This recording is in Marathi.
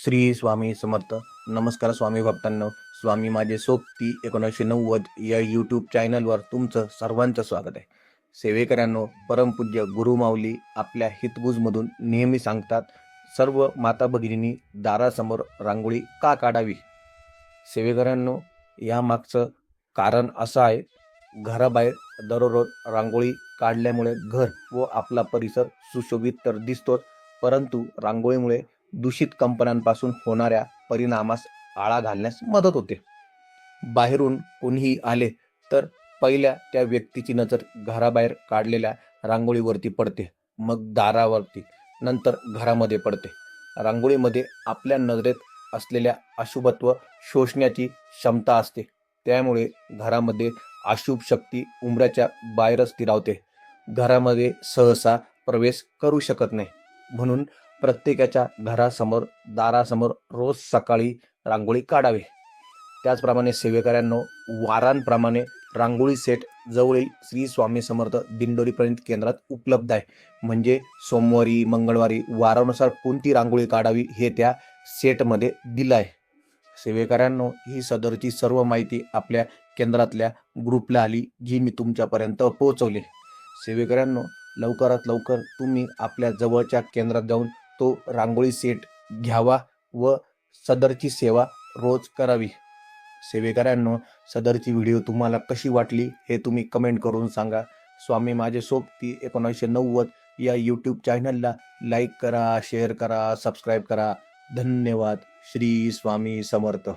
श्री स्वामी समर्थ. नमस्कार स्वामी भक्तांनो. स्वामी माझे सोबती एकोणीसशे नव्वद या यूट्यूब चॅनलवर तुमचं सर्वांचं स्वागत आहे. सेवेकऱ्यांनो परमपूज्य गुरुमाऊली आपल्या हितगुजमधून नेहमी सांगतात सर्व माता भगिनींनी दारासमोर रांगोळी का काढावी? सेवेकऱ्यांनो यामागचं कारण असं आहे घराबाहेर दररोज रांगोळी काढल्यामुळे घर व आपला परिसर सुशोभित तर दिसतोच परंतु रांगोळीमुळे दूषित कंपन्यांपासून होणाऱ्या परिणामास आळा घालण्यास मदत होते. बाहेरून कोणीही आले तर पहिल्या त्या व्यक्तीची नजर घराबाहेर काढलेल्या रांगोळीवरती पडते मग दारावरती नंतर घरामध्ये पडते. रांगोळीमध्ये आपल्या नजरेत असलेल्या अशुभत्व शोषण्याची क्षमता असते त्यामुळे घरामध्ये अशुभ शक्ती उमऱ्याच्या बाहेरच स्थिरावते. घरामध्ये सहसा प्रवेश करू शकत नाही. म्हणून प्रत्येकाच्या घरासमोर दारासमोर रोज सकाळी रांगोळी काढावी. त्याचप्रमाणे सेवेकऱ्यांनो वारांप्रमाणे रांगोळी सेट जवळील श्री स्वामी समर्थ दिंडोरीपर्यंत केंद्रात उपलब्ध आहे. म्हणजे सोमवारी मंगळवारी वारानुसार कोणती रांगोळी काढावी हे त्या सेटमध्ये दिलं आहे. सेवेकऱ्यांनो ही सदरची सर्व माहिती आपल्या केंद्रातल्या ग्रुपला आली जी मी तुमच्यापर्यंत पोहोचवली. सेवेकऱ्यांनो लवकरात लवकर तुम्ही आपल्या जवळच्या केंद्रात जाऊन तो रांगोळी सेट घ्यावा व सदरची सेवा रोज करावी. सेवेकऱ्यांनो सदरची व्हिडिओ तुम्हाला कशी वाटली हे तुम्ही कमेंट करून सांगा. स्वामी माझे सोबती एकोणीसशे नव्वद या यूट्यूब चॅनलला लाईक करा शेअर करा सबस्क्राईब करा. धन्यवाद. श्री स्वामी समर्थ.